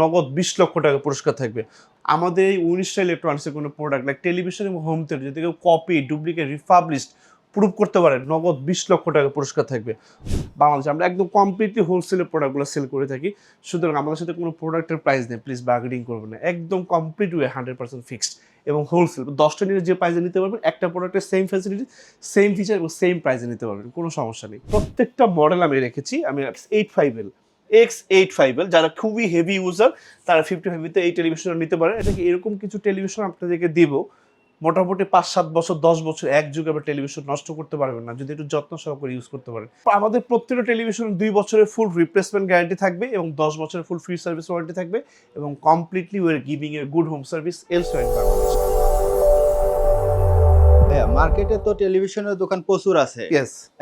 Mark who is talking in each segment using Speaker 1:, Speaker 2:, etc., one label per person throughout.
Speaker 1: নগদ বিশ লক্ষ টাকা পুরস্কার থাকবে। আমাদের এই উনিশটা ইলেকট্রনিক্সের কোনো প্রোডাক্ট লাইক টেলিভিশন এবং হোম থিয়েটার যদি কেউ কপি ডুপ্লিকেট রিফাবলিশড প্রুভ করতে পারে, নগদ বিশ লক্ষ টাকা পুরস্কার থাকবে। বাংলাদেশে আমরা একদম কমপ্লিটলি হোলসেলের প্রোডাক্টগুলো সেল করে থাকি। সুতরাং আমাদের সাথে কোনো প্রোডাক্টের প্রাইস নেই প্লিজ বার্গেনিং করবেন না। একদম complete way hundred percent fixed এবং হোলসেল দশটা নিয়ে যে প্রাইসে নিতে পারবেন, একটা প্রোডাক্টের সেম ফ্যাসিলিটি সেম ফিচার এবং সেম প্রাইসে নিতে পারবেন, কোনো সমস্যা নেই। প্রত্যেকটা মডেল আমি রেখেছি, আমি eight five L X eight five L যারা খুবই হেভি ইউজার তারা ফিফটি ফাইভতে এই টেলিভিশনটা নিতে পারেন। এটা কি এরকম কিছু টেলিভিশন আপনাদেরকে দিব? মোটামুটি পাঁচ সাত বছর, দশ বছর, এক যুগে আবার টেলিভিশন নষ্ট করতে পারবেন না, যদি একটু যত্ন সহকারে ইউজ করতে পারেন। আমাদের প্রত্যেকটা টেলিভিশন দুই বছরের ফুল রিপ্লেসমেন্ট গ্যারান্টি থাকবে এবং দশ বছরের ফুল ফ্রি সার্ভিস ওয়ারেন্টি থাকবে এবং completely we're giving a good home service elsewhere Bangladesh
Speaker 2: মার্কেটে তো টেলিভিশনের দোকান প্রচুর আছে।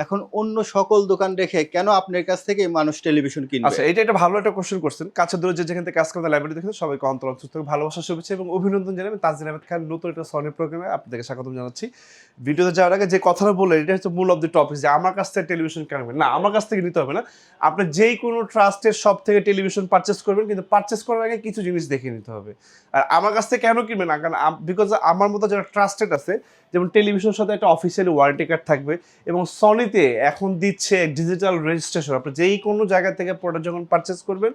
Speaker 2: এখন অন্য সকল দোকান রেখে কেন আপনার কাছ থেকে মানুষ টেলিভিশন কিনবে?
Speaker 1: আচ্ছা এটা একটা ভালো একটা কোশ্চেন করছেন। কাছে দূরে যে যেখান থেকে কাজ করতে লাইব্রেরি দেখেন সবাইকে অন্তর সুস্থ ভালোবাসা শুভেচ্ছা এবং অভিনন্দন জানাই আমি তাজদিন আহমেদ খান নতুন একটা সনি প্রোগ্রামে আপনাদেরকে স্বাগতম জানাচ্ছি। ভিডিওতে যাওয়ার আগে যে কথাটা বললেন এটা হচ্ছে মূল অফ দি টপিক যে আমার কাছ থেকে টেলিভিশন কেন না আমার কাছ থেকে নিতে হবে না। আপনি যেই কোনো ট্রাস্টের সব থেকে টেলিভিশন পারচেস করবেন কিন্তু পারচেস করার আগে কিছু জিনিস দেখে নিতে হবে। আর আমার কাছ থেকে কেন কিনবেন না? কারণ বিকজ আমার মতো যারা ট্রাস্টেড আছে যেমন টেলিভিশনের সাথে একটা অফিসিয়াল ওয়ারেন্টি কার্ড থাকবে এবং সনিতে এখন দিচ্ছে ডিজিটাল রেজিস্ট্রেশন আপনি যেই কোনো জায়গা থেকে প্রোডাক্ট যখন পারচেস করবেন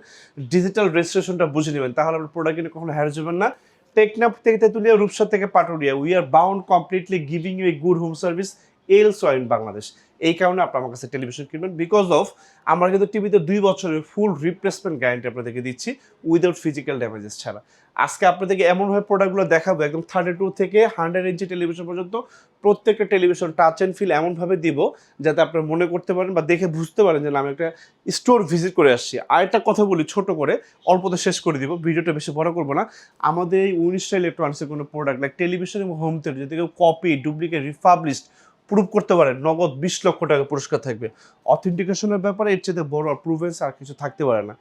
Speaker 1: ডিজিটাল রেজিস্ট্রেশনটা বুঝে নেবেন। তাহলে আপনার প্রোডাক্ট কিন্তু কখনো হ্যারে যাবেন না। টেকনাফ থেকে তুলিয়া রূপসা থেকে Paturia we are bound completely giving you a good home service else in Bangladesh. এই কারণে আপনার আমার কাছে টেলিভিশন কিনবেন। বিকজ অফ আমরা কিন্তু টিভিতে দুই বছরের ফুল রিপ্লেসমেন্ট গ্যারান্টি আপনাদেরকে দিচ্ছি উইদাউট ফিজিক্যাল ড্যামেজেস ছাড়া। আজকে আপনাদেরকে এমনভাবে প্রোডাক্টগুলো দেখাবো, একদম থার্টি টু থেকে হান্ড্রেড ইঞ্চি টেলিভিশন পর্যন্ত প্রত্যেকটা টেলিভিশন টাচ অ্যান্ড ফিল এমনভাবে দিব যাতে আপনারা মনে করতে পারেন বা দেখে বুঝতে পারেন যে আমি একটা স্টোর ভিজিট করে আসছি। আর একটা কথা বলি ছোট করে, অল্পতে শেষ করে দিব, ভিডিওটা বেশি বড় করব না। আমাদের এই উনিশটা ইলেকট্রনিক্সের কোনো প্রোডাক্ট লাইক টেলিভিশন এবং হোম থিয়েটার যদি কেউ কপি ডুপ্লিকেট রিফাবলিশড প্রুভ করতে পারেন নগদ বিশ লক্ষ টাকা পুরস্কার থাকবে। অথেন্টিকেশনের ব্যাপারে এর চেয়ে বড় প্রুভেন্স আর কিছু থাকতে পারে না।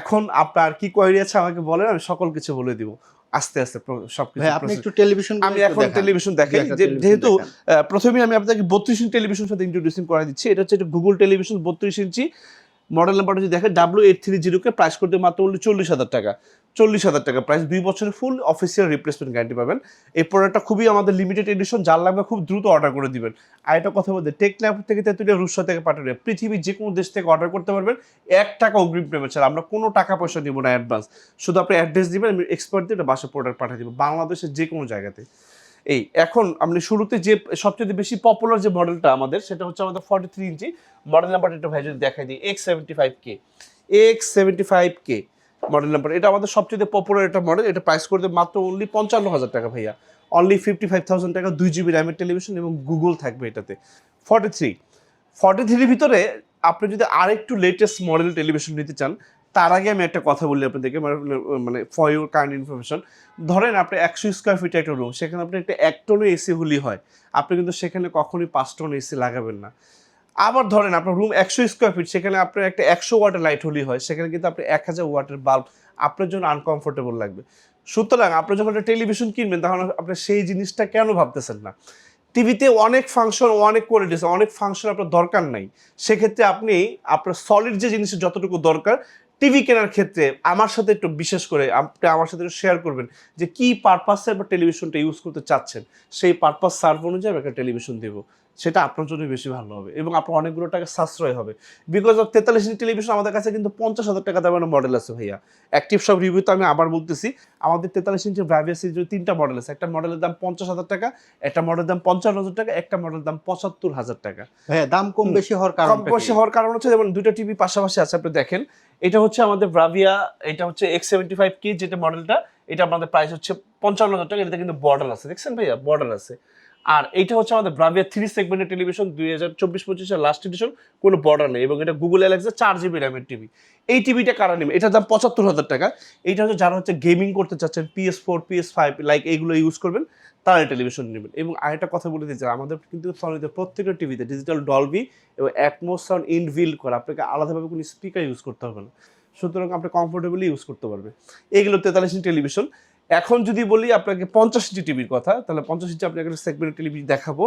Speaker 1: এখন আপনার কি কোয়ারি আছে আমাকে বলেন আমি সকল কিছু বলে দিব। আস্তে আস্তে সবকিছু
Speaker 2: আপনি একটু টেলিভিশন
Speaker 1: আমি এখন টেলিভিশন
Speaker 2: television
Speaker 1: যেহেতু প্রথমে আমি আপনাকে বত্রিশ ইঞ্চি টেলিভিশন সাথে ইন্ট্রোডিউসিং করে দিচ্ছি। এটা হচ্ছে গুগল টেলিভিশন বত্রিশ ইঞ্চি। মডেল নাম্বারটা যদি দেখেন ডাব্লিউ এইট থ্রি জিরোকে প্রাইস করতে মাত্র বললে চল্লিশ হাজার টাকা। চল্লিশ হাজার টাকা প্রাইস দুই বছরের ফুল অফিসিয়াল রিপ্লেসমেন্ট গ্যারান্টি পাবেন। এই প্রোডাক্টটা খুবই আমাদের লিমিটেড এডিশন যার লাগবে খুব দ্রুত অর্ডার করে দিবেন। আর এটা কথা বলতে টেক ল্যাব থেকে তেতুলিয়া রুশা থেকে পাঠাবে পৃথিবীর যে কোনো দেশ থেকে অর্ডার করতে পারবেন। এক টাকা অগ্রিম পেমেন্ট ছাড়া। আমরা কোনো টাকা পয়সা নিব না অ্যাডভান্স শুধু আপনি অ্যাড্রেস দিবেন, আমি এক্সপার্ট দিয়ে বাসা প্রোডাক্ট পাঠিয়ে দিব। বাংলাদেশের যে কোনো জায়গাতে। এই, এখন আপনি শুরুতে যে সবচেয়ে বেশি পপুলার যে মডেলটা আমাদের, সেটা হচ্ছে আমাদের ফর্টি থ্রি ইঞ্চি মডেল নাম্বারটা একটু ভাই যদি দেখাই দিই X seventy five K X seventy five K model number এটা আমাদের সবচেয়ে পপুলার একটা মডেল এটা প্রাইস করতে মাত্র অনলি পঞ্চান্ন হাজার টাকা ভাইয়া। অনলি ফিফটি ফাইভ থাউজেন্ড টাকা, দুই জিবি র্যামের টেলিভিশন এবং গুগল থাকবে এটাতে। ফর্টি থ্রি ফর্টি থ্রির ভিতরে আপনি যদি আরেকটু লেটেস্ট মডেল টেলিভিশন নিতে চান তার আগে আমি একটা কথা বলি আপনাদেরকে মানে ফর ইউর কাইন্ড ইনফরমেশন ধরেন আপনি একশো স্কোয়ার ফিট একটা রুম সেখানে আপনি একটা এক টনের এসি হলি হয়। আপনি কিন্তু সেখানে কখনোই পাঁচ টন এসি লাগাবেন না। আবার ধরেন আপনার রুম একশো স্কোয়ার ফিট সেখানে আপনার একটা একশো ওয়াটের লাইট হলি হয়, সেখানে কিন্তু আপনি এক হাজার ওয়াটের বাল্ব আপনার জন্য আনকমফোর্টেবল লাগবে। সুতরাং আপনি যখন একটা টেলিভিশন কিনবেন, তখন আপনি সেই জিনিসটা কেন ভাবতেছেন না? টিভিতে অনেক ফাংশন অনেক কোয়ালিটিস অনেক ফাংশন আপনার দরকার নাই। সেক্ষেত্রে আপনি, আপনার সলিড যে জিনিসের যতটুকু দরকার টিভি কেনার ক্ষেত্রে আমার সাথে একটু বিশেষ করে আপনি আমার সাথে একটু শেয়ার করবেন যে কি পারপাসে বা টেলিভিশনটা ইউজ করতে চাচ্ছেন? সেই পারপাস সার্ভ অনুযায়ী আমি একটা টেলিভিশন দেবো। সেটা আপনার জন্য বেশি ভালো হবে এবং আপনার অনেকগুলো টাকা সাশ্রয় হবে। বিকজ অফ তেতাল্লিশ ইঞ্চি টেলিভিশন আমাদের কাছে কিন্তু পঞ্চাশ হাজার টাকা দামের মডেল আছে ভাইয়া। অ্যাক্টিভ সব রিভিউতে আমি আবার বলতেছি আমাদের তেতাল্লিশ ইঞ্চি ব্রাভিয়া সিরিজের তিনটা মডেল আছে। একটা মডেলের দাম পঞ্চাশ হাজার টাকা একটা মডেলের দাম পঞ্চান্ন হাজার টাকা একটা মডেলের দাম পঁচাত্তর হাজার টাকা।
Speaker 2: হ্যাঁ দাম কম বেশি হওয়ার কারণ কম
Speaker 1: বেশি হওয়ার কারণ হচ্ছে যেমন দুটো টিভি পাশাপাশি আছে আপনি দেখেন। এটা হচ্ছে আমাদের ব্রাভিয়া এটা হচ্ছে এক্স সেভেন্টি ফাইভ কে যেটা মডেলটা এটা আমাদের প্রাইস হচ্ছে পঞ্চান্ন হাজার টাকা এটাতে কিন্তু বর্ডার আছে। দেখছেন ভাইয়া? বর্ডার আছে। আর এইটা হচ্ছে আমাদের ব্রাভিয়া থ্রি সেগমেন্টের টেলিভিশন দুই হাজার চব্বিশ পঁচিশের লাস্ট এডিশন কোনো বর্ডার নেই। এবং এটা গুগল অ্যালেক্সা চার জিবি র্যামের টিভি এই টিভিটা কারা নেবে? এটার দাম পঁচাত্তর হাজার টাকা। এইটা হচ্ছে যারা হচ্ছে গেমিং করতে চাচ্ছেন PS four PS five like এইগুলো ইউজ করবেন, তারা টেলিভিশন নেবেন। এবং আরেকটা কথা বলে দিতে চাই আমাদের কিন্তু সনিতে প্রত্যেকটা টিভিতে ডিজিটাল ডলবি এবং অ্যাটমোস সাউন্ড ইনভিল্ড করা, আপনাকে আলাদাভাবে কোনো স্পিকার ইউজ করতে হবে না। সুতরাং আপনি কমফোর্টেবলি ইউজ করতে পারবে এগুলো তেতাল্লিশ টেলিভিশন এখন যদি বলি আপনাকে পঞ্চাশ ইঞ্চি টিভির কথা, তাহলে পঞ্চাশ ইঞ্চি আপনাকে সেগমেন্ট টিভি দেখাবো,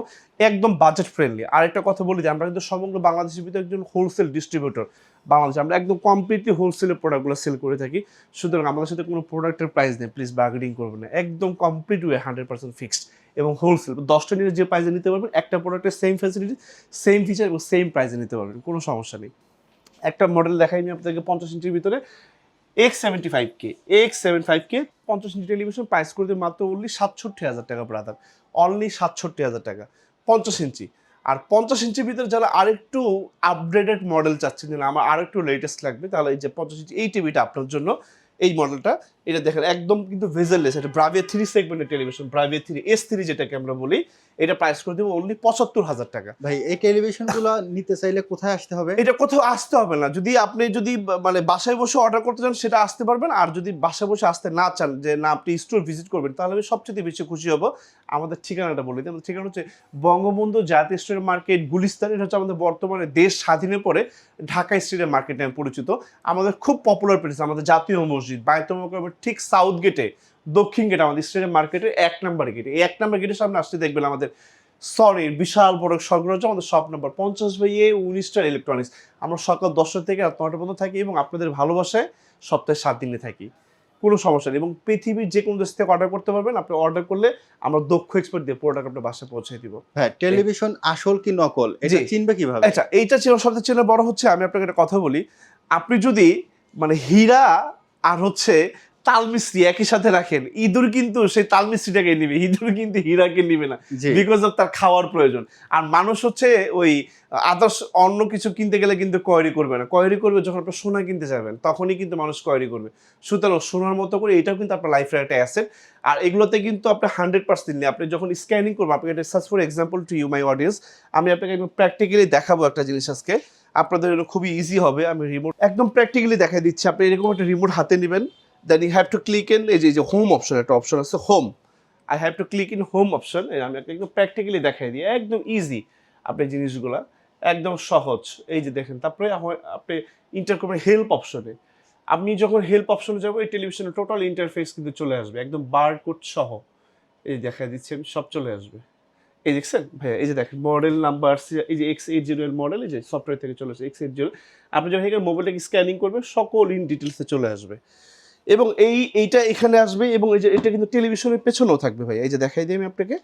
Speaker 1: একদম বাজেট ফ্রেন্ডলি আর একটা কথা বলি যে, আমরা কিন্তু সমগ্র বাংলাদেশের ভিতরে একজন হোলসেল ডিস্ট্রিবিউটর বাংলাদেশে আমরা একদম কমপ্লিটলি হোলসেলের প্রোডাক্টগুলো সেল করে থাকি। সুতরাং আমাদের সাথে কোনো প্রোডাক্টের প্রাইস নেই প্লিজ বার্গেনিং করবেন না। একদম complete way hundred percent fixed এবং হোলসেল দশটা নিয়ে যে প্রাইসে নিতে পারবেন, একটা প্রোডাক্টের সেম ফ্যাসিলিটি সেম ফিচার এবং সেম প্রাইসে নিতে পারবেন, কোনো সমস্যা নেই। একটা মডেল দেখাই আমি আপনাদেরকে পঞ্চাশ ইঞ্চির ভিতরে। X seventy five K X seven five K পঞ্চাশ ইঞ্চি টেলিভিশন প্রাইস করে দিয়ে মাত্র অনলি সাতষট্টি হাজার টাকা ব্রাদার অনলি সাতষট্টি হাজার টাকা, পঞ্চাশ ইঞ্চি। আর পঞ্চাশ ইঞ্চির ভিতরে যারা আরেকটু আপগ্রেডেড মডেল চাচ্ছেন যেন আমার আরেকটু লেটেস্ট লাগবে, তাহলে এই যে পঞ্চাশ ইঞ্চি, এই টিভিটা আপনার জন্য, এই মডেলটা এটা দেখেন একদম কিন্তু ভেজেললেস এটা ব্রাভিয়া থ্রি সেগমেন্টের television Bravia three S three যেটাকে আমরা বলি এটা প্রাইস করে দেবো অনলি পঁচাত্তর হাজার টাকা।
Speaker 2: ভাই এই টেলিভিশনগুলো নিতে চাইলে কোথায় আসতে হবে?
Speaker 1: এটা কোথাও আসতে হবে না। যদি আপনি যদি মানে বাসায় বসে অর্ডার করতে চান সেটা আসতে পারবেন। আর যদি বাসায় বসে আসতে না চান যে না আপনি স্টোর ভিজিট করবেন তাহলে আমি সবচেয়ে বেশি খুশি হব। আমাদের ঠিকানাটা বলি দিই। আমাদের ঠিকানা হচ্ছে বঙ্গবন্ধু জাতীয় স্টোর মার্কেট গুলিস্তান। এটা হচ্ছে আমাদের বর্তমানে দেশ স্বাধীনের পরে ঢাকা স্ট্রিটের মার্কেট নামে পরিচিত। আমাদের খুব পপুলার প্লেস আমাদের জাতীয় মসজিদ বায়তমকরমের ঠিক সাউথ গেটে দক্ষিণ গেটে আমাদের স্টেডিয়াম মার্কেটের এক নম্বর গেটে এই এক নম্বর গেটের সামনে আসতে দেখবেন আমাদের সরি বিশাল বড় স্বর্গরাজ্য আমাদের শপ নম্বর পঞ্চাশ বাই এ উনিশটা ইলেকট্রনিক্স আমরা সকাল দশটা থেকে রাত নটা পর্যন্ত থাকি এবং আপনাদের ভালোবাসায় সপ্তাহে সাত দিনে থাকি। কোনো সমস্যা নেই এবং পৃথিবীর যে কোনো দেশ থেকে অর্ডার করতে পারবেন। আপনি অর্ডার করলে আমরা দক্ষ এক্সপার্ট দিয়ে প্রোডাক্ট আপনার বাসায় পৌঁছে দিব।
Speaker 2: হ্যাঁ টেলিভিশন আসল কি নকল? এটা। চিনবে কীভাবে?
Speaker 1: আচ্ছা এইটা ছিল সবচেয়ে ছিল বড় হচ্ছে আমি আপনাকে একটা কথা বলি। আপনি যদি মানে হীরা আর হচ্ছে তালমিস্ত্রি একই সাথে রাখেন। ইঁদুর কিন্তু সেই তালমিস্ত্রিটাকে নিবে ইঁদুর কিন্তু হীরাকে নিবে না বিকজ অফ তার খাওয়ার প্রয়োজন। আর মানুষ হচ্ছে ওই আদার্স অন্য কিছু কিনতে গেলে কিন্তু কয়েরি করবে না। কয়েরি করবে যখন আপনি সোনা কিনতে যাবেন তখনই কিন্তু মানুষ কয়েরি করবে। সুতরাং সোনার মতো করে এটাও কিন্তু আপনার লাইফের একটা অ্যাসেট আর এগুলোতে কিন্তু আপনি হান্ড্রেড পার্সেন্ট আপনি যখন স্ক্যানিং করবেন আপনাকে এটা search for example to you my audience আমি আপনাকে একদম প্র্যাকটিক্যালি দেখাবো একটা জিনিস আজকে। আপনাদের খুবই ইজি হবে আমি রিমোট একদম প্র্যাকটিক্যালি দেখা দিচ্ছি। আপনি এরকম একটা রিমোট হাতে নেবেন। Then you have to click in এই যে হোম অপশন একটা অপশন আছে home I have to click in home option আমি আপনাকে একদম প্র্যাকটিক্যালি দেখাই দিই, একদম ইজি আপনি জিনিসগুলা, একদম সহজ। এই যে, দেখেন, তারপরে আপনি ইন্টার করবেন হেল্প অপশনে আপনি যখন হেল্প অপশনে যাব এই টেলিভিশনের টোটাল ইন্টারফেস কিন্তু চলে আসবে, একদম বার কোড সহ। এই দেখা দিচ্ছি আমি, সব চলে আসবে। এই দেখছেন? ভাইয়া, এই যে, দেখেন মডেল নাম্বার এই যে এক্স এইট জিরো এর মডেল এই যে সফটওয়্যার থেকে চলে আসে এক্স এইট জিরো আপনি যখন এখানে মোবাইলটাকে স্ক্যানিং করবেন, সকল ইন ডিটেলসে চলে আসবে। এবং এই, এইটা এখানে আসবে এবং এই যে, এটা কিন্তু টেলিভিশনের পেছনেও থাকবে ভাই। এই যে দেখাই দিই আমি আপনাকে।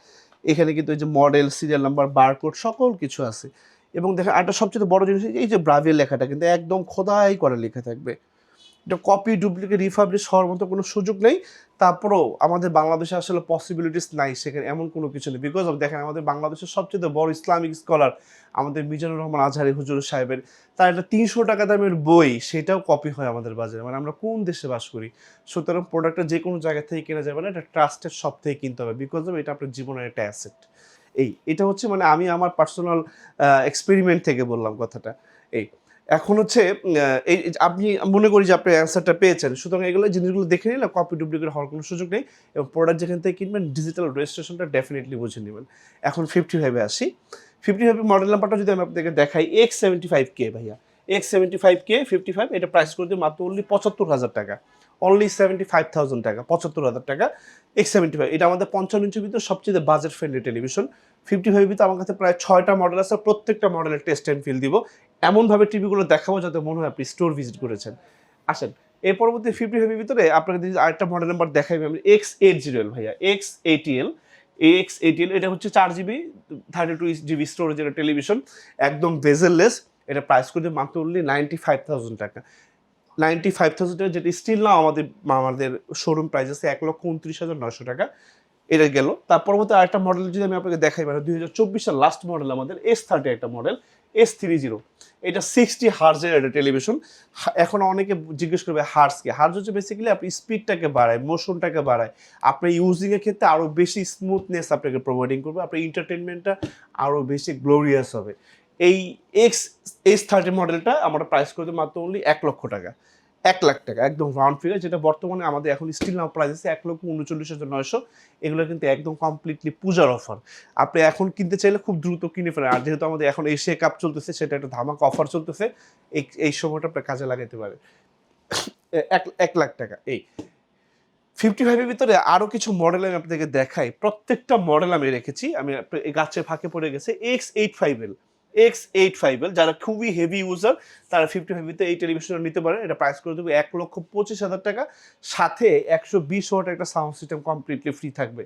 Speaker 1: এখানে কিন্তু এই যে মডেল সিরিয়াল নাম্বার বারকোড সকল কিছু আছে। এবং দেখেন একটা সবচেয়ে বড় জিনিস এই যে ব্রাভিয়ার লেখাটা কিন্তু একদম খোদাই করা লেখা থাকবে। এটা কপি ডুপ্লিকেট রিফাবলিশ হওয়ার মতো কোনো সুযোগ নেই। তারপরেও আমাদের বাংলাদেশে আসলে পসিবিলিটিস নাই, সেখানে এমন কোনো কিছু নেই। বিকজ অফ দেখেন, আমাদের বাংলাদেশের সবচেয়ে বড় ইসলামিক স্কলার আমাদের মিজানুর রহমান আজহারি হুজুর সাহেবের, তার একটা তিনশো টাকা দামের বই, সেটাও কপি হয় আমাদের বাজারে। মানে আমরা কোন দেশে বাস করি? সুতরাং প্রোডাক্টটা যে কোনো জায়গা থেকে কেনা যাবে না এটা ট্রাস্টেড সব থেকে কিনতে হবে। বিকজ অফ এটা আপনার জীবনের একটা অ্যাসেট এই, এটা হচ্ছে মানে আমি আমার পার্সোনাল এক্সপেরিমেন্ট থেকে বললাম কথাটা। এই এখন হচ্ছে এই আপনি মনে করি যে আপনি অ্যান্সারটা পেয়েছেন। সুতরাং এগুলো জিনিসগুলো দেখে নিলে কপি ডুপ্লিকেট হওয়ার কোনো সুযোগ নেই এবং প্রোডাক্ট যেখান থেকে কিনবেন ডিজিটাল রেজিস্ট্রেশনটা ডেফিনেটলি বুঝে নেবেন। এখন ফিফটি ফাইভে আসি। ফিফটি ফাইভ মডেল নাম্বারটা যদি আমি আপনাকে দেখাই এক্স সেভেন্টি ফাইভ কে ভাইয়া। X seventy five K fifty five এটা প্রাইস করে দিয়ে মাত্র অনলি পঁচাত্তর হাজার টাকা। অনলি সেভেন্টি ফাইভ থাউজেন্ড টাকা, পঁচাত্তর হাজার টাকা এক্স সেভেন্টি ফাইভ এটা আমাদের পঞ্চান্ন ইঞ্চির ভিতরে সবচেয়ে budget friendly television fifty five ভিতরে আমার কাছে প্রায় ছয়টা মডেল আছে, প্রত্যেকটা মডেলের টেস্ট অ্যান্ড ফিল দিব। এমনভাবে টিভিগুলো দেখাবো যাতে মনে হয় আপনি স্টোর ভিজিট করেছেন। আসেন, এর পরবর্তী ফিফটি ফাইভের ভিতরে আপনাকে যদি আরেকটা মডেল নাম্বার দেখাই, আমি এক্স এইট জিরো এল ভাইয়া এক্স এইটিএল এক্স এইটিএল এটা হচ্ছে চার জিবি থার্টি টু জিবি স্টোরেজের টেলিভিশন একদম বেজেললেস এটা প্রাইস করে মাত্র অনলি নাইনটি ফাইভ থাউজেন্ড টাকা। নাইনটি ফাইভ থাউজেন্ড টাকা যেটা স্টিল না আমাদের আমাদের শোরুম প্রাইস আছে এক লক্ষ উনত্রিশ হাজার নশো টাকা। এটা গেল। তার পরবর্তী আরেকটা মডেল যদি আমি আপনাকে দেখাই মানে দুই হাজার চব্বিশের লাস্ট মডেল আমাদের এস থার্টি একটা মডেল এস থ্রি জিরো এটা সিক্সটি হার্জের একটা টেলিভিশন এখন অনেকে জিজ্ঞেস করবে হার্স কি? হার্স হচ্ছে বেসিক্যালি আপনি স্পিডটাকে বাড়ায় মোশনটাকে বাড়ায়। আপনার ইউজিংয়ের ক্ষেত্রে আরও বেশি স্মুথনেস আপনাকে প্রোভাইডিং করবে। আপনার এন্টারটেনমেন্টটা আরও বেশি গ্লোরিয়াস হবে। এই এক্স এস থার্টি মডেলটা আমরা প্রাইস করতে মাত্র অনলি এক লক্ষ টাকা। এক লাখ টাকা, একদম রাউন্ড ফিগার যেটা বর্তমানে আমাদের এখন স্টিল নাও প্রাইস আছে এক লক্ষ উনচল্লিশ হাজার নয়শো। এগুলো কিন্তু একদম কমপ্লিটলি পূজার অফার আপনি এখন কিনতে চাইলে খুব দ্রুত কিনে ফেলেন। আর যেহেতু আমাদের এখন এশিয়া কাপ চলতেছে, সেটা একটা ধামাক অফার চলতেছে, এই এই সময়টা আপনার কাজে লাগাতে পারে এক এক লাখ টাকা, এই। ফিফটি ফাইভের ভিতরে আরও কিছু মডেল আমি আপনাদেরকে দেখাই। প্রত্যেকটা মডেল আমি রেখেছি। আমি গাছের ফাঁকে পড়ে গেছে X eight five L X eight five L যারা খুবই হেভি ইউজার তারা ফিফটি ফাইভতে এই টেলিভিশনটা নিতে পারে। এটা প্রাইস করে দেবো এক লক্ষ পঁচিশ হাজার টাকা। সাথে একশো বিশ ওয়াট একটা সাউন্ড সিস্টেম কমপ্লিটলি ফ্রি থাকবে।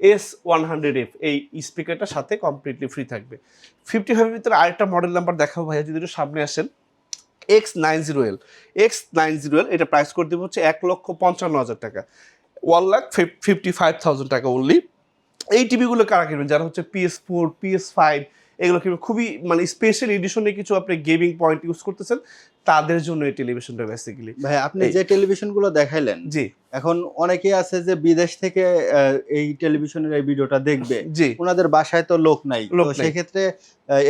Speaker 1: এস ওয়ান হান্ড্রেড এফ এই স্পিকারটার সাথে কমপ্লিটলি ফ্রি থাকবে। ফিফটি ফাইভের ভিতরে আরেকটা মডেল নাম্বার দেখাবো ভাইয়া, যদি একটু সামনে আসেন। X nine zero L X nine zero L এটা প্রাইস করে দেবো হচ্ছে এক লক্ষ পঞ্চান্ন হাজার টাকা। One lakh fifty five thousand টাকা অনলি এই টিভিগুলো কারা কিনবেন? যারা হচ্ছে পিএস ফোর পিএস ফাইভ এগুলো কিনবেন খুবই মানে স্পেশাল এডিশনে কিছু আপনি গেমিং পয়েন্ট ইউজ করতেছেন তাদের জন্য এই টেলিভিশনটা বেসিক্যালি
Speaker 2: ভাই আপনি যে টেলিভিশনগুলো দেখাইলেন
Speaker 1: জি।
Speaker 2: এখন অনেকেই আছে যে বিদেশ থেকে এই টেলিভিশনের এই ভিডিওটা দেখবে।
Speaker 1: জি।
Speaker 2: ওনাদের বাসায় তো লোক নাই। তো। সেক্ষেত্রে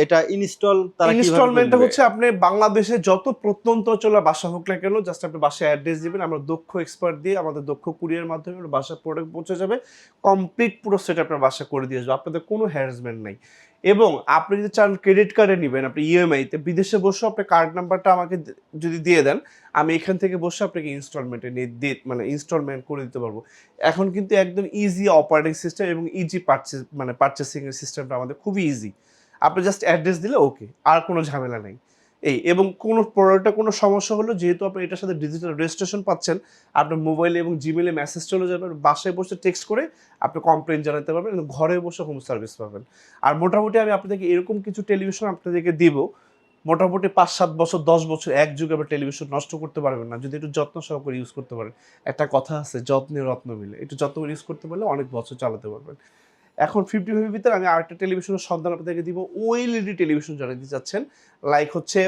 Speaker 2: এটা ইনস্টল তারা
Speaker 1: ইনস্টলমেন্টটা হচ্ছে আপনি বাংলাদেশে যত প্রত্যন্ত অঞ্চলে বাসা হোক না কেন জাস্ট আপনি বাসায় অ্যাড্রেস দিবেন আমরা দক্ষ এক্সপার্ট দিয়ে আমাদের দক্ষ কুরিয়ার মাধ্যমে বাসার প্রোডাক্ট পৌঁছে যাবে। কমপ্লিট পুরো সেট আপনার বাসা করে দিয়ে আসবে। আপনাদের কোনো হ্যারাসমেন্ট নাই। এবং আপনি যদি চান ক্রেডিট কার্ডে নেবেন, আপনি ইএমআইতে বিদেশে বসে আপনি কার্ড নাম্বারটা আমাকে যদি দিয়ে দেন, আমি এখান থেকে বসে আপনাকে ইনস্টলমেন্টে নিয়ে মানে ইনস্টলমেন্ট করে দিতে পারব। এখন কিন্তু একদম ইজি অপারেটিং সিস্টেম এবং ইজি পারচেস মানে পারচেসিং এর সিস্টেমটা আমাদের খুবই ইজি আপনি জাস্ট অ্যাড্রেস দিলে ওকে আর কোনো ঝামেলা নেই। এই, এবং কোনো প্রোডাক্টে কোনো সমস্যা হলো, যেহেতু আপনি এটার সাথে ডিজিটাল রেজিস্ট্রেশন পাচ্ছেন, আপনার মোবাইলে এবং জিমেলে মেসেজ চলে যাবে, বাসায় বসে টেক্সট করে আপনি কমপ্লেন জানাতে পারবেন ঘরে বসে হোম সার্ভিস পাবেন। আর মোটামুটি আমি আপনাদেরকে এরকম কিছু টেলিভিশন আপনাদেরকে দিব, মোটামুটি পাঁচ সাত বছর, দশ বছর, এক যুগে আপনি টেলিভিশন নষ্ট করতে পারবেন না। যদি একটু যত্ন সহকারে ইউজ করতে পারেন। একটা কথা আছে, যত্নে রত্ন মিলে। একটু যত্ন ইউজ করতে পারলে অনেক বছর চালাতে পারবেন। এখন ফিফটি ফাইভের ভিতরে আমি আরেকটা টেলিভিশনের সন্ধান আপনাদেরকে দিব। ওএলইডি টেলিভিশন জানিয়ে দিতে চাচ্ছেন। লাইক হচ্ছে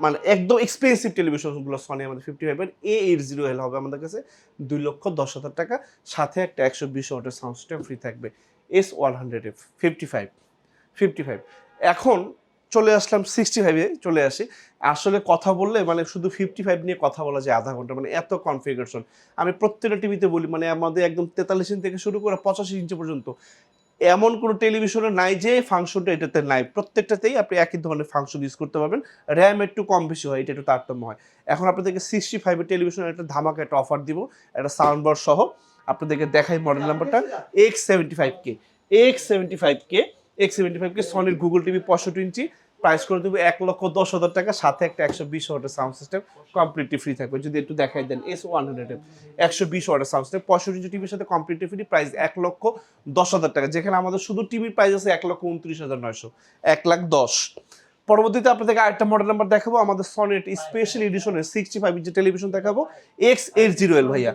Speaker 1: মানে একদম এক্সপেন্সিভ টেলিভিশনগুলো সনি আমাদের ফিফটি ফাইভের এ এইট জিরো এল হবে আমাদের কাছে। দুই লক্ষ দশ হাজার টাকা। সাথে একটা একশো বিশ ওয়াটের সাউন্ড সিস্টেম ফ্রি থাকবে। S one hundred F fifty five fifty five এখন চলে আসলাম সিক্সটি ফাইভে চলে আসি। আসলে কথা বললে মানে শুধু ফিফটি ফাইভ নিয়ে কথা বলা যায় আধা ঘণ্টা মানে এত কনফিগারেশন আমি প্রত্যেকটা টিভিতে বলি মানে আমাদের একদম তেতাল্লিশ ইঞ্চি থেকে শুরু করে পঁচাশি ইঞ্চি পর্যন্ত, এমন কোনো টেলিভিশনে নাই যে ফাংশনটা এটাতে নাই। প্রত্যেকটাতেই আপনি একই ধরনের ফাংশন ইউজ করতে পারবেন। র্যাম একটু কম বেশি হয়, এটা একটু তারতম্য হয়। এখন আপনাদেরকে সিক্সটি ফাইভের টেলিভিশনের একটা ধামাকা একটা অফার দিব, একটা সাউন্ড বার সহ। আপনাদেরকে দেখাই মডেল নাম্বারটা X seventy five K X seventy five K X seventy five K সনির Google TV পঁয়ষট্টি ইঞ্চি প্রাইস করে দেবো এক লক্ষ দশ হাজার টাকা, সাথে একটা একশো বিশ ওয়াটের সাউন্ড সিস্টেম কমপ্লিটলি ফ্রি থাকবে। যদি একটু দেখাই দেন এস ওয়ান হান্ড্রেড একশো বিশ ওয়াটের সাউন্ড সিস্টেম পঁয়ষট্টি ইঞ্চি টিভির সাথে কমপ্লিটলি ফ্রি প্রাইস এক লক্ষ দশ হাজার টাকা। যেখানে আমাদের শুধু টিভির প্রাইস আছে এক লক্ষ উনত্রিশ হাজার নয়শো, এক লাখ দশ। পরবর্তীতে আপনাদেরকে আরেকটা মডেল নাম্বার দেখাবো, আমাদের সনেট স্পেশাল এডিশনের সিক্সটি ফাইভ ইঞ্চি টেলিভিশন দেখাবো এক্স এইট জিরো এল ভাইয়া।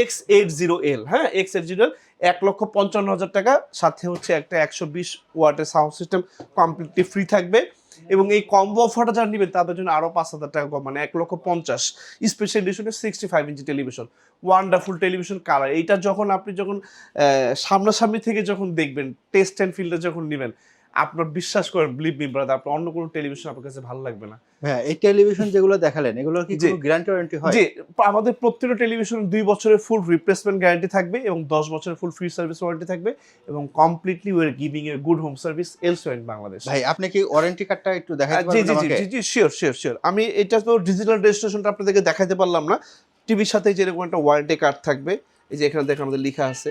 Speaker 1: এক্স এইট জিরো এল হ্যাঁ এক্স এইট জিরো এল এক লক্ষ পঞ্চান্ন হাজার টাকা। সাথে হচ্ছে একটা একশো বিশ ওয়াটের সাউন্ড সিস্টেম কমপ্লিটলি ফ্রি থাকবে। এবং এই কম্বো অফারটা যারা নেবেন, তাদের জন্য আরও পাঁচ হাজার টাকা কম মানে এক লক্ষ পঞ্চাশ special এডিশনের sixty five inch television wonderful television colour এইটা যখন আপনি যখন সামনাসামনি থেকে যখন দেখবেন টেস্ট অ্যান্ড ফিল্ডে যখন নেবেন আপনার বিশ্বাস করেন বিলিভ মি ব্রাদার আপনার অন্য কোনো টেলিভিশন আপনার কাছে ভালো লাগবে না।
Speaker 2: হ্যাঁ এই টেলিভিশন যেগুলো দেখালেন এগুলো কি। কোনো গ্যারান্টি ওয়ারেন্টি হয়?
Speaker 1: জি আমাদের প্রত্যেকটা টেলিভিশন দুই বছরের ফুল রিপ্লেসমেন্ট গ্যারান্টি থাকবে এবং দশ বছরের ফুল ফ্রি সার্ভিস ওয়ারেন্টি থাকবে এবং completely we're giving a good home service also in Bangladesh
Speaker 2: ভাই আপনি কি ওয়ারেন্টি কার্ডটা একটু দেখাতে
Speaker 1: জি
Speaker 2: পারবেন
Speaker 1: জি জি জি জি শিওর শিওর শিওর আমি এটা তো ডিজিটাল রেজিস্ট্রেশনটা আপনাদেরকে দেখাতে পারলাম না। টিভির সাথে যেরকম একটা ওয়ারেন্টি কার্ড থাকবে এই যে এখানে দেখেন আমাদের লেখা আছে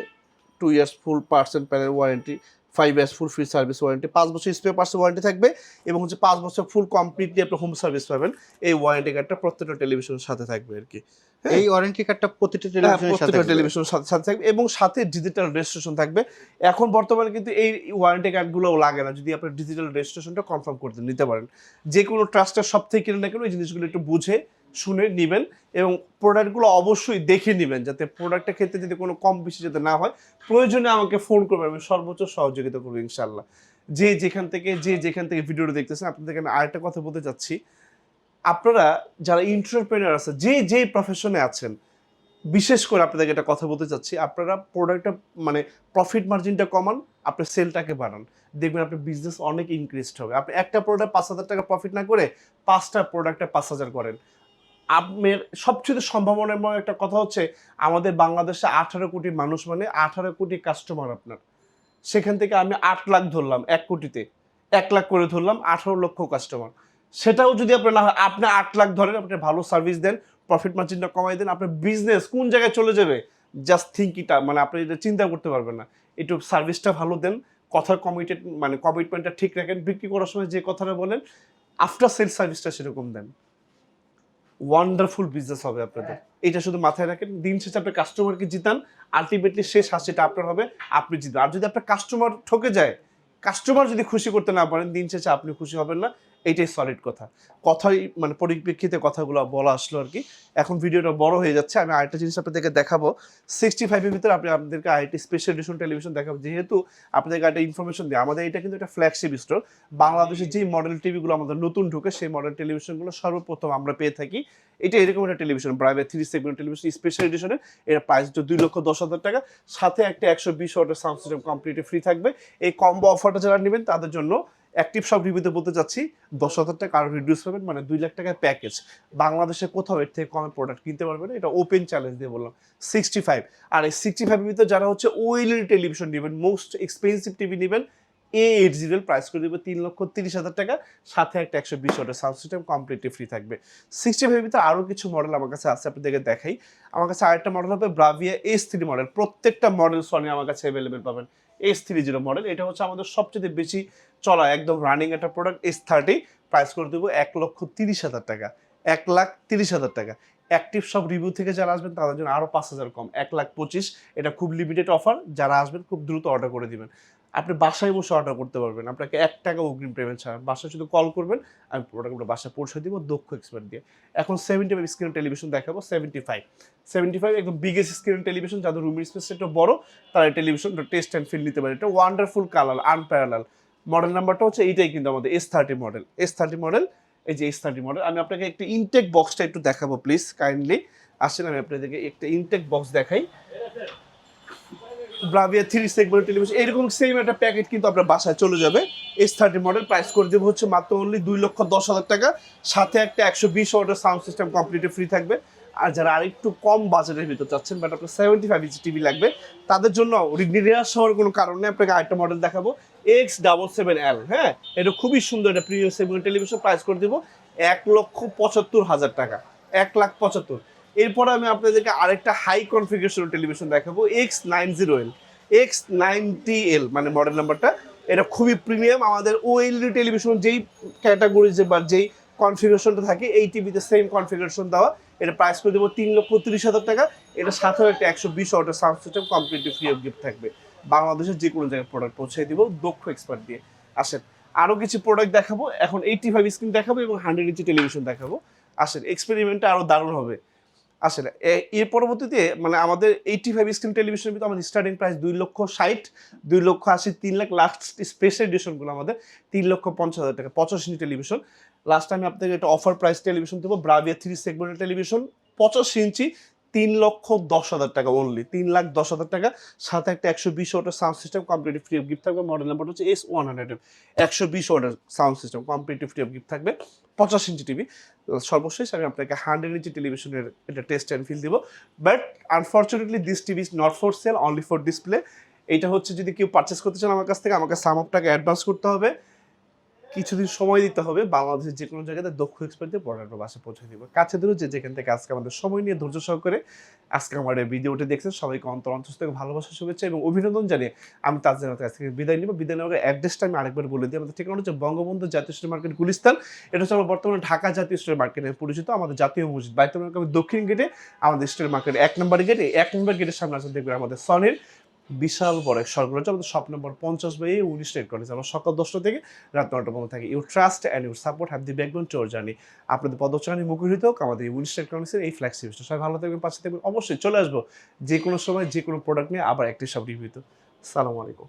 Speaker 1: two years full percent panel warranty five years full free service warranty পাঁচ বছর স্পেয়ার পার্সেন্ট ওয়ারেন্টি থাকবে এবং হচ্ছে পাঁচ বছর ফুল কমপ্লিটলি আপনি হোম সার্ভিস পাবেন। এই ওয়ারেন্টি কার্ডটা প্রত্যেকটা টেলিভিশনের সাথে থাকবে আর কি। হ্যাঁ।
Speaker 2: এই ওয়ারেন্টি কার্ডটা প্রতিটা
Speaker 1: হ্যাঁ,
Speaker 2: টেলিভিশনের সাথে
Speaker 1: প্রত্যেকটা টেলিভিশনের সাথে সাথে থাকবে এবং সাথে ডিজিটাল রেজিস্ট্রেশন থাকবে। এখন বর্তমানে কিন্তু এই ওয়ারেন্টি কার্ডগুলো লাগে না যদি আপনি ডিজিটাল রেজিস্ট্রেশনটা কনফার্ম করতে নিতে পারেন। যে কোনো ট্রাস্টের সব থেকে কিনে না কেন এই জিনিসগুলো একটু বুঝে শুনে নেবেন এবং প্রোডাক্টগুলো অবশ্যই দেখে নেবেন যাতে প্রোডাক্টের ক্ষেত্রে যদি কোনো কম বেশি যাতে না হয়, প্রয়োজনে আমাকে ফোন করবেন, আমি সর্বোচ্চ সহযোগিতা করব ইনশাল্লাহ যে যেখান থেকে, যে যেখান থেকে ভিডিওটা দেখতেছেন, আপনাদেরকে আমি আরেকটা কথা বলতে চাচ্ছি। আপনারা যারা ইন্টারপ্রেনার আছে, যে যে প্রফেশনে আছেন, বিশেষ করে আপনাদেরকে একটা কথা বলতে চাচ্ছি, আপনারা প্রোডাক্টটা মানে প্রফিট মার্জিনটা কমান, আপনার সেলটাকে বাড়ান। দেখবেন আপনার বিজনেস অনেক ইনক্রিজড হবে। আপনি একটা প্রোডাক্ট পাঁচ হাজার টাকা প্রফিট না করে পাঁচটা প্রোডাক্টে পাঁচ হাজার করেন। আপনার সবচেয়ে সম্ভাবনাময় একটা কথা হচ্ছে, আমাদের বাংলাদেশে আঠারো কোটি মানুষ মানে আঠারো কোটি কাস্টমার আপনার। সেখান থেকে আমি আট লাখ ধরলাম এক কোটিতে। এক লাখ করে ধরলাম, আঠারো লক্ষ কাস্টমার সেটাও যদি আপনার না হয় আপনি আট লাখ ধরেন, আপনি ভালো সার্ভিস দেন প্রফিট মার্জিনটা কমাই দেন, আপনার বিজনেস কোন জায়গায় চলে যাবে? জাস্ট থিঙ্কিটা মানে আপনি এটা চিন্তা করতে পারবেন না। একটু সার্ভিসটা ভালো দেন, কথার কমিটেড মানে কমিটমেন্টটা ঠিক রাখেন, বিক্রি করার সময় যে কথাটা বলেন আফটার সেল সার্ভিসটা সেরকম দেন। ওয়ান্ডারফুল বিজনেস হবে আপনাদের। এটা শুধু মাথায় রাখেন, দিন শেষে আপনি কাস্টমারকে জিতান আলটিমেটলি শেষ হাসিটা আপনার হবে, আপনি জিতবেন। আর যদি আপনার কাস্টমার ঠকে যায় কাস্টমার যদি খুশি করতে না পারেন, দিন শেষে আপনি খুশি হবেন না। এইটাই সলিড কথা। কথাই মানে পরিপ্রেক্ষিতে কথাগুলো বলা আসলো আর কি। এখন ভিডিওটা বড় হয়ে যাচ্ছে, আমি আরেকটা জিনিস আপনাদেরকে দেখাবো। সিক্সটি ফাইভের ভিতরে আপনি আপনাদেরকে আরেকটি স্পেশাল এডিশন টেলিভিশন দেখাবো। যেহেতু আপনাদেরকে একটা ইনফরমেশন দিই, আমাদের এটা কিন্তু একটা ফ্ল্যাগশিপ স্টোর বাংলাদেশের যে মডেল টিভিগুলো আমাদের নতুন ঢুকে, সেই মডেল টেলিভিশনগুলো সর্বপ্রথম আমরা পেয়ে থাকি। এটা এরকম একটা television Bravia three segment television special এডিশনের এর। প্রাইস হচ্ছে দুই লক্ষ দশ হাজার টাকা। সাথে একটা একশো বিশ ওয়াটের সাউন্ড সিস্টেম কমপ্লিটলি ফ্রি থাকবে। এই কম্বো অফারটা যারা নেবেন, তাদের জন্য অ্যাক্টিভ সব রিভিউতে বলতে চাচ্ছি, দশ হাজার টাকা আরও রিডিউস পাবেন মানে দুই লাখ টাকার প্যাকেজ বাংলাদেশে কোথাও এর থেকে কমে প্রোডাক্ট কিনতে পারবেন এটা ওপেন চ্যালেঞ্জ দিয়ে বললাম। সিক্সটি ফাইভ আর এই সিক্সটি ফাইভের ভিতরে যারা হচ্ছে ওএলইডি টেলিভিশন নেবেন মোস্ট এক্সপেন্সিভ টিভি নেবেন এ এইট জিরো প্রাইস করে দেবে তিন লক্ষ তিরিশ হাজার টাকা, সাথে একটা একশো বিশ ওয়াটের সাউন্ড সিস্টেম কমপ্লিটলি ফ্রি থাকবে। সিক্সটি ফাইভের ভিতরে আরও কিছু মডেল আমার কাছে আছে, আপনাদেরকে দেখাই। আমার কাছে আরেকটা মডেল হবে ব্রাভিয়া এস থ্রি মডেল প্রত্যেকটা মডেল সনি আমার কাছে অ্যাভেলেবেল পাবেন। এস থ্রি জিরো মডেল এটা হচ্ছে আমাদের সবচেয়ে বেশি চলা, একদম রানিং একটা প্রোডাক্ট এস থার্টি প্রাইস করে দেবো এক লক্ষ তিরিশ হাজার টাকা। এক লাখ তিরিশ হাজার টাকা। অ্যাক্টিভ সব রিভিউ থেকে যারা আসবেন, তাদের জন্য আরও পাঁচ হাজার কম। এক লাখ পঁচিশ, এটা খুব লিমিটেড অফার যারা আসবেন, খুব দ্রুত অর্ডার করে দিবেন। আপনি বাসায় বসে অর্ডার করতে পারবেন। আপনাকে এক টাকা অগ্রিম পেমেন্ট ছাড়া। বাসায় শুধু কল করবেন, আমি প্রোডাক্টগুলো বাসায় পৌঁছে দিব দক্ষ এক্সপার্ট দিয়ে। এখন সেভেন্টি ফাইভ স্ক্রিন টেলিভিশন দেখাবো সেভেন্টি ফাইভ সেভেন্টি ফাইভ একদম বিগেস্ট স্ক্রিন টেলিভিশন যাদের রুমের স্পেস একটু বড়, তারা এই টেলিভিশনটা টেস্ট অ্যান্ড ফিল নিতে পারে। এটা ওয়ান্ডারফুল কালার আনপ্যারালাল মডেল নাম্বারটা হচ্ছে এইটাই কিন্তু আমাদের S thirty model S thirty model এই যে এস থার্টি মডেল আমি আপনাকে একটু ইনটেক বক্সটা একটু দেখাবো প্লিজ কাইন্ডলি আসেন, আমি আপনাদেরকে একটা ইনটেক বক্স দেখাই। ব্রাভিয়া থ্রি সেগমেন্ট টেলিভিশন এরকম সেম একটা প্যাকেট কিন্তু আপনার বাসায় চলে যাবে। এস থার্টি মডেল প্রাইস করে দেবো হচ্ছে মাত্র অনলি দুই লক্ষ দশ হাজার টাকা। সাথে একটা একশো বিশ ওয়াটের সাউন্ড সিস্টেম কমপ্লিটলি ফ্রি থাকবে। আর যারা আরেকটু কম বাজেটের ভিতর চাচ্ছেন বাট আপনার সেভেন্টি ফাইভ ইঞ্চি টিভি লাগবে, তাদের জন্য নিরাশ হওয়ার কোনো কারণ নেই, আপনাকে আরেকটা মডেল দেখাবো। এক্স ডাবল সেভেন এল হ্যাঁ? এটা খুবই সুন্দর একটা প্রিমিয়াম সেগমেন্ট টেলিভিশন প্রাইস করে দেবো। এক লক্ষ পঁচাত্তর হাজার টাকা, এক লাখ পঁচাত্তর। এরপরে আমি আপনাদেরকে আরেকটা হাই কনফিগারেশন টেলিভিশন দেখাবো X nine zero L X ninety L মানে মডেল নাম্বারটা এটা খুবই প্রিমিয়াম আমাদের ওএলইডি টেলিভিশন যেই ক্যাটাগরিজে বা যেই কনফিগারেশনটা থাকে, এই টিভিতে সেম কনফিগারেশন দেওয়া। এটা প্রাইস করে দেবো তিন লক্ষ তিরিশ হাজার টাকা। এটা সাথেও একটা একশো বিশ ওয়াটের sound system completely free of gift থাকবে। বাংলাদেশের যে কোনো জায়গায় প্রোডাক্ট পৌঁছে দিব, দক্ষ এক্সপার্ট দিয়ে। আসেন আরও কিছু প্রোডাক্ট দেখাবো। এখন এইটি ফাইভ স্ক্রিন দেখাবো এবং হান্ড্রেড ইঞ্চি টেলিভিশন দেখাবো। আসেন এক্সপেরিমেন্টটা আরও দারুণ হবে। আসলে এর পরবর্তীতে মানে আমাদের এইটি ফাইভ স্ক্রিন টেলিভিশন ভিতরে আমাদের স্টার্টিং প্রাইস দুই লক্ষ ষাট, দুই লক্ষ আশি, তিন লাখ লাস্ট স্পেশাল এডিশনগুলো আমাদের তিন লক্ষ পঞ্চাশ হাজার টাকা, পঁচাশি ইঞ্চি টেলিভিশন লাস্ট টাইম আপনাকে একটা অফার প্রাইস টেলিভিশন দেবো ব্রাভিয়া থ্রি সেগমেন্টের টেলিভিশন পঁচাশি ইঞ্চি তিন লক্ষ দশ হাজার টাকা অনলি তিন লাখ দশ হাজার টাকা। সাথে একটা একশো বিশ ওয়াটের sound system complete free of gift থাকবে। মডেল নাম্বার হচ্ছে এস ওয়ান হান্ড্রেড একশো বিশ ওয়াটের sound system complete free of gift থাকবে। পঞ্চাশ ইঞ্চি টিভি সর্বশেষ আমি আপনাকে হান্ড্রেড ইঞ্চি টেলিভিশনের এটা টেস্ট অ্যান্ড ফিল দিব। But unfortunately this TV is not for sale only for display এটা হচ্ছে যদি কেউ পারচেস করতে চান আমার কাছ থেকে, আমাকে সাম অফ টাকা অ্যাডভান্স করতে হবে। কিছুদিন সময় দিতে হবে। বাংলাদেশের যে কোনো জায়গাতে দক্ষ এক্সপার্ট দিয়ে প্রোডাক্ট বাসা পৌঁছে দিব। কাছে দূরে যে যেখান থেকে আজকে আমাদের সময় নিয়ে ধৈর্য সহকারে আজকে আমার এই ভিডিওটি দেখছেন, সবাইকে অন্তর অন্তর থেকে ভালোবাসা, শুভেচ্ছা এবং অভিনন্দন জানিয়ে আমি তাদের কাছ থেকে বিদায় নিব। বিদায় নেওয়ার অ্যাড্রেসটা আমি আরেকবার বলে দিই। আমাদের ঠিকানা হচ্ছে বঙ্গবন্ধু জাতীয় স্টোর মার্কেট গুলিস্তান। এটা হচ্ছে আমার বর্তমানে ঢাকা জাতীয় স্টোর মার্কেটে পরিচিত আমাদের জাতীয় মসজিদ। বাইতুল দক্ষিণ গেটে আমাদের স্টোর মার্কেট এক নম্বর গেটে এক নম্বর গেটের সামনে আছে দেখবেন আমাদের সনের। বিশাল বড় এক স্বর্গরাজ্য আমাদের শপ নম্বর পঞ্চাশ বাই উনিশ রেড কলেজ আমরা সকাল দশটা থেকে রাত নটা পর্যন্ত থাকি। You trust and your support have the backbone to journey. আপনাদের পদচারণী মুখরিত হোক। আমাদের উনিশ রেড কলেজের এই ফ্ল্যাক্সি সবাই ভালো থাকবেন, পাশে থাকবেন। অবশ্যই চলে আসব। যে কোনো সময় যে কোনো প্রোডাক্ট নিয়ে আবার একটি সব রিভিউতে সালামু আলাইকুম।